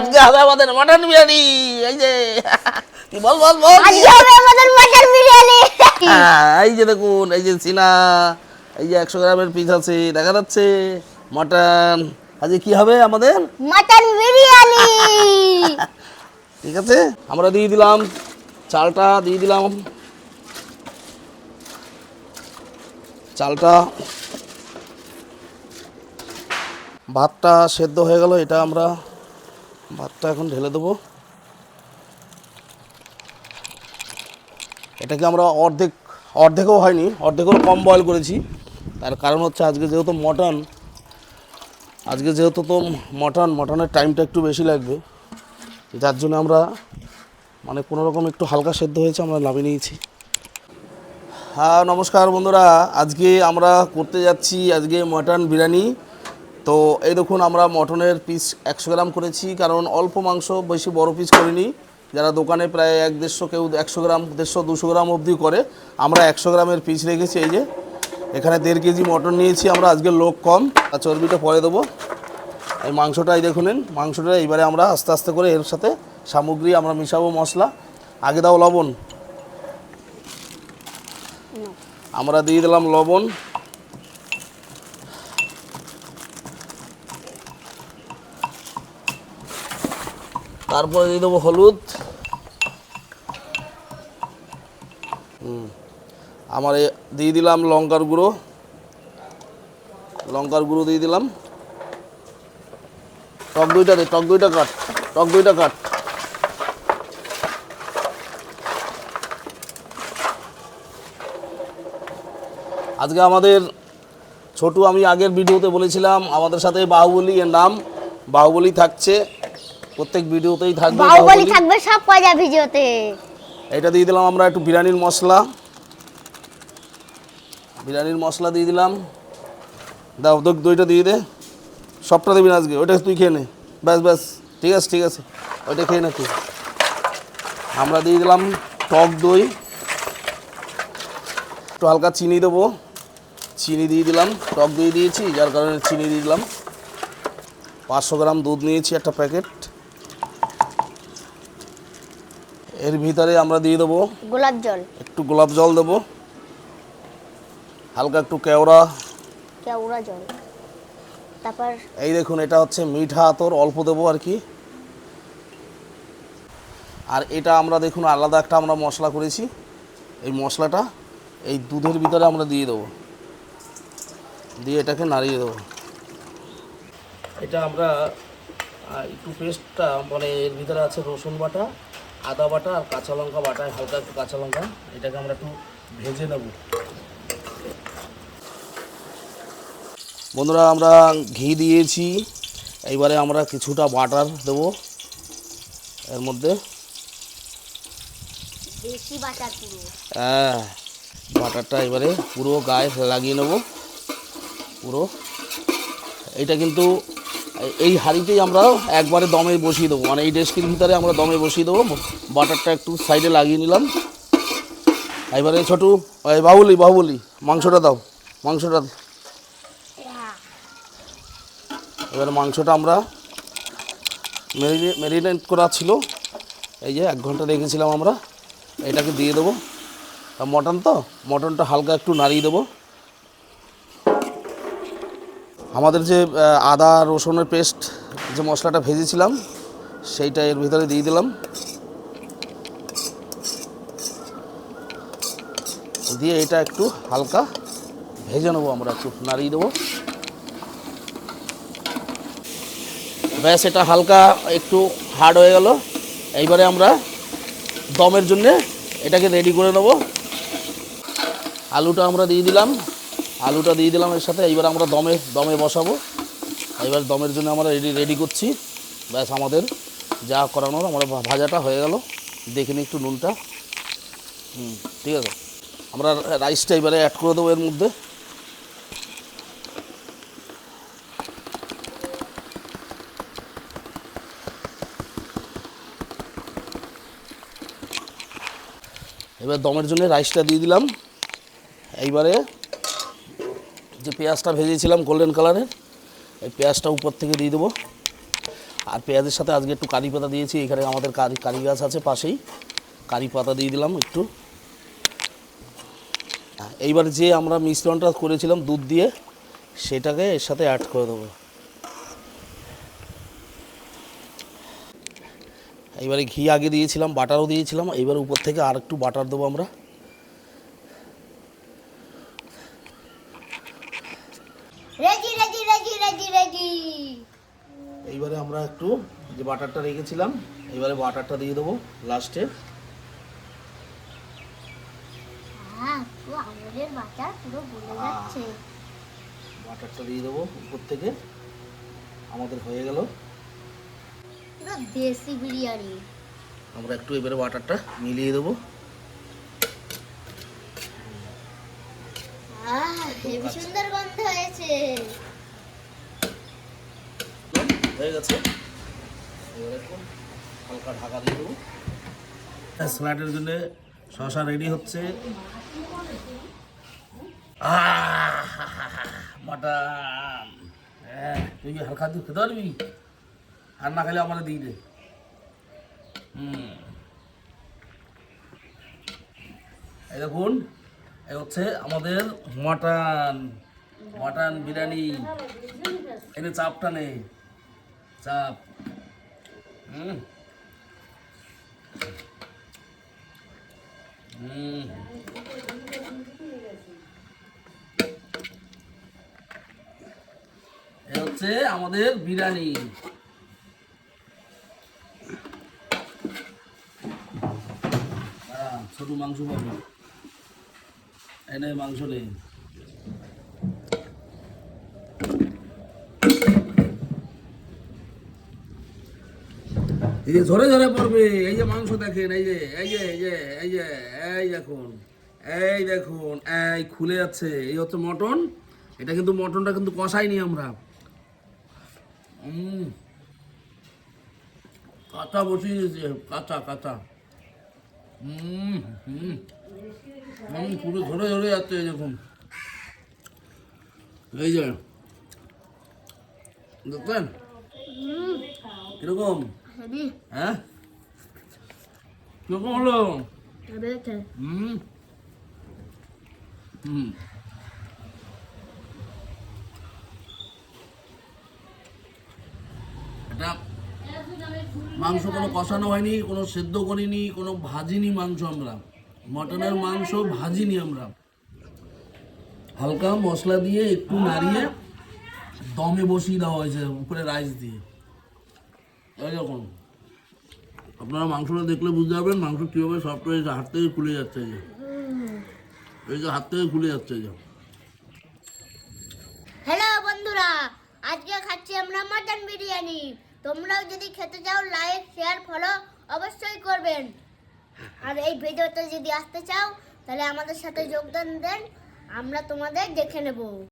আজকে হবে আমাদের মটন বিরিয়ানি এই যে। কি বল বল বল। আজকে হবে আমাদের মাটন বিরিয়ানি। হ্যাঁ, এই যে দেখুন এই যে সিনা এই যে একশো গ্রামের পিস আছে দেখা যাচ্ছে। মটন আজকে কি হবে আমাদের? মাটন বিরিয়ানি। ঠিক আছে আমরা দিয়ে দিলাম চালটা দিয়ে দিলাম। চালটা ভাতটা সেদ্ধ হয়ে গেল এটা আমরা ভাতটা এখন ঢেলে দেবো। এটাকে আমরা অর্ধেক, অর্ধেকও হয়নি, অর্ধেকও কম বয়েল করেছি। তার কারণ হচ্ছে আজকে যেহেতু মটন আজকে যেহেতু তো মটন মটনের টাইমটা একটু বেশি লাগবে। যার জন্য আমরা মানে কোনো রকম একটু হালকা সেদ্ধ হয়েছে আমরা নামিয়ে নিয়েছি। হ্যাঁ নমস্কার বন্ধুরা। আজকে আমরা করতে যাচ্ছি আজকে মটন বিরিয়ানি। তো এই দেখুন আমরা মটনের পিস একশো গ্রাম করেছি কারণ অল্প মাংস বেশি বড় পিস করিনি। যারা দোকানে প্রায় এক দেড়শো কেউ একশো গ্রাম দেড়শো দুশো গ্রাম অবধি করে আমরা একশো গ্রামের পিস রেখেছি এই যে। এখানে দেড় কেজি মটন নিয়েছি আমরা আজকে লোক কম আর চর্বিটা পরে দেবো। এই মাংসটাই দেখুন মাংসটা এইবারে আমরা আস্তে আস্তে করে এর সাথে সামগ্রী আমরা মিশাবো মশলা। আগে দাও লবণ। আমরা দিয়ে দিলাম লবণ। তারপরে দিয়ে দেবো হলুদ। হুম। আমার দিয়ে দিলাম লঙ্কার গুঁড়ো। লঙ্কার গুঁড়ো দিয়ে দিলাম। টক দইটা দে, টক দইটা কাট, টক দইটা কাট। আজকে আমাদের ছোটু আমি আগের ভিডিওতে বলেছিলাম, আমাদের সাথে বাহুবলী এর নাম, বাহুবলী থাকছে। প্রত্যেক ভিডিওতেই থাকবে বাহুবলি থাকবে সব কয়টা ভিডিওতে। এটা দিয়ে দিলাম আমরা একটু বিরিয়ানির মশলা। বিরিয়ানির মশলা দিয়ে দিলাম। দাও দই দইটা দিয়ে দে। সবটা দিবি না আজকে ওইটা তুই খেয়ে নে। ব্যাস ব্যাস ঠিক আছে ঠিক আছে ওইটা খেয়ে নে তুই। আমরা দিয়ে দিলাম টক দই। একটু হালকা চিনি দেবো। চিনি দিয়ে দিলাম টক দই দিয়েছি যার কারণে চিনি দিয়ে দিলাম। পাঁচশো গ্রাম দুধ নিয়েছি একটা প্যাকেট। এর ভিতরে আমরা দিয়ে দেবো গোলাপ জল। একটু গোলাপ জল দেবো। হালকা একটু কেওড়া। কেওড়া জল। তারপর এই দেখুন এটা হচ্ছে মিঠা আতর অল্প দেবো আর কি। আর এটা আমরা দেখুন আলাদা একটা আমরা মশলা করেছি। এই মশলাটা এই দুধের ভিতরে আমরা দিয়ে দেবো। দিয়ে এটাকে নাড়িয়ে দেবো। এটা আমরা একটু পেস্টটা মানে এর ভিতরে আছে রসুন বাটা। আদা বাটা আর কাঁচা লঙ্কা বাটা হালকা একটু কাঁচা লঙ্কা এটাকে আমরা একটু ভেজে নেব। বন্ধুরা আমরা ঘি দিয়েছি। এইবারে আমরা কিছুটা বাটার দেবো এর মধ্যে। হ্যাঁ বাটারটা এবারে পুরো গায়ে লাগিয়ে নেব। পুরো। এটা কিন্তু এই- হাঁড়িতেই আমরা একবারে দমে বসিয়ে দেবো। মানে এই ডেস্কের ভিতরে আমরা দমে বসিয়ে দেবো। বাটারটা একটু সাইডে লাগিয়ে নিলাম। এবারে ছোটু এই বাহুলি বাহুলি মাংসটা দাও, মাংসটা এবারে মাংসটা আমরা মেরিনেট করা ছিল। এই যে এক ঘণ্টা রেখেছিলাম আমরা। এটাকে দিয়ে দেবো। মটন তো? মটনটা হালকা একটু নাড়িয়ে দেবো। আমাদের যে আদা, রসুনের পেস্ট যে মশলাটা ভেজেছিলাম, সেইটা এর ভিতরে দিয়ে দিলাম। দিয়ে এটা একটু হালকা ভেজে নেব আমরা, একটু নাড়িয়ে দেবো। ব্যাস, এটা হালকা একটু হার্ড হয়ে গেল। এইবারে আমরা দমের জন্যে এটাকে রেডি করে নেব। আলুটা আমরা দিয়ে দিলাম। আলুটা দিয়ে দিলাম এর সাথে, এইবার আমরা দমে দমে বসাবো। এইবার দমের জন্য আমরা রেডি রেডি করছি। ব্যাস আমাদের যা করানোর, আমরা ভাজাটা হয়ে গেল। দেখে নিই একটু নুনটা। হুম, ঠিক আছে। আমরা রাইসটা এবারে অ্যাড করে দেবো এর মধ্যে। এবার দমের জন্য রাইসটা দিয়ে দিলাম। এইবারে যে পেঁয়াজটা ভেজেছিলাম গোল্ডেন কালারের এই পেঁয়াজটা উপর থেকে দিয়ে দেবো। আর পেঁয়াজের সাথে আজকে একটু কারি পাতা দিয়েছি, এখানে আমাদের কারি কারি গাছ আছে পাশেই। কারি পাতা দিয়ে দিলাম একটু। এইবার যে আমরা মিশ্রণটা করেছিলাম দুধ দিয়ে, সেটাকে এর সাথে অ্যাড করে দেবো। এইবারে ঘি আগে দিয়েছিলাম, বাটারও দিয়েছিলাম, এইবার উপর থেকে আর একটু বাটার দেবো আমরা ready ready ready ready ready এইবারে আমরা একটু যে বাটারটা রেখেছিলাম। এবারে বাটারটা দিয়ে দেবো লাস্টে হ্যাঁ বাটারটা দিয়ে দেবো উপর থেকে। আমাদের হয়ে গেল। দেশি বিরিয়ানি। আমরা একটু এবারে বাটারটা মিলিয়ে দেবো। হেবি সুন্দর গন্ধ হয়েছে। হয়ে গেছে। এবারে স্যালাডের জন্য শশা রেডি হচ্ছে। হ্যাঁ তুই হালকা দিয়ে খেতে পারবি? আর না খেলে আমার দিয়ে দে। হুম। এই দেখুন, এই হচ্ছে আমাদের মাটন। মাটন বিরিয়ানি। এনে চাপটা নেই চাপ। এ হচ্ছে আমাদের বিরিয়ানি। ছোট মাংস পাবো। এনে মাংস নেই। এই যে ঝরে ঝরে পড়বে এই যে মাংস দেখেন এই যে এই যে এই যে এই যে এই দেখুন এই দেখুন এই খুলে যাচ্ছে এই হচ্ছে মটন এটা কিন্তু মটনটা কিন্তু কষাইনি আমরা। কাঁচা বসিয়ে দিয়েছে কাঁচা কাঁচা। হুম হুম পুরো ঝরে ঝরে যাচ্ছে দেখুন। এই যে দেখলেন? কীরকম? হ্যাঁ? কীরকম হলো? হুম। হুম। এটা মাংস কোনো কষানো হয়নি কোনো সেদ্ধ করিনি কোনো ভাজিনি মাংস আমরা। মটনের মাংস ভাজিনি আমরা। হালকা মশলা দিয়ে একটু নাড়িয়ে দমে বসিয়ে দেওয়া হয়েছে উপরে রাইস দিয়ে। এই দেখুন, আপনারা মাংসটা দেখলে বুঝতে পারবেন মাংস কীভাবে সফট হয়েছে, হাত থেকে খুলে যাচ্ছে যে। এই যে হাত থেকে খুলে যাচ্ছে যে। হ্যালো বন্ধুরা, আজকে খাচ্ছি আমরা মটন বিরিয়ানি। তোমরাও যদি খেতে চাও লাইক শেয়ার ফলো অবশ্যই করবেন। আর এই ভিডিওতে যদি আসতে চাও, তাহলে আমাদের সাথে যোগদান দেন, আমরা তোমাদের দেখে নেব।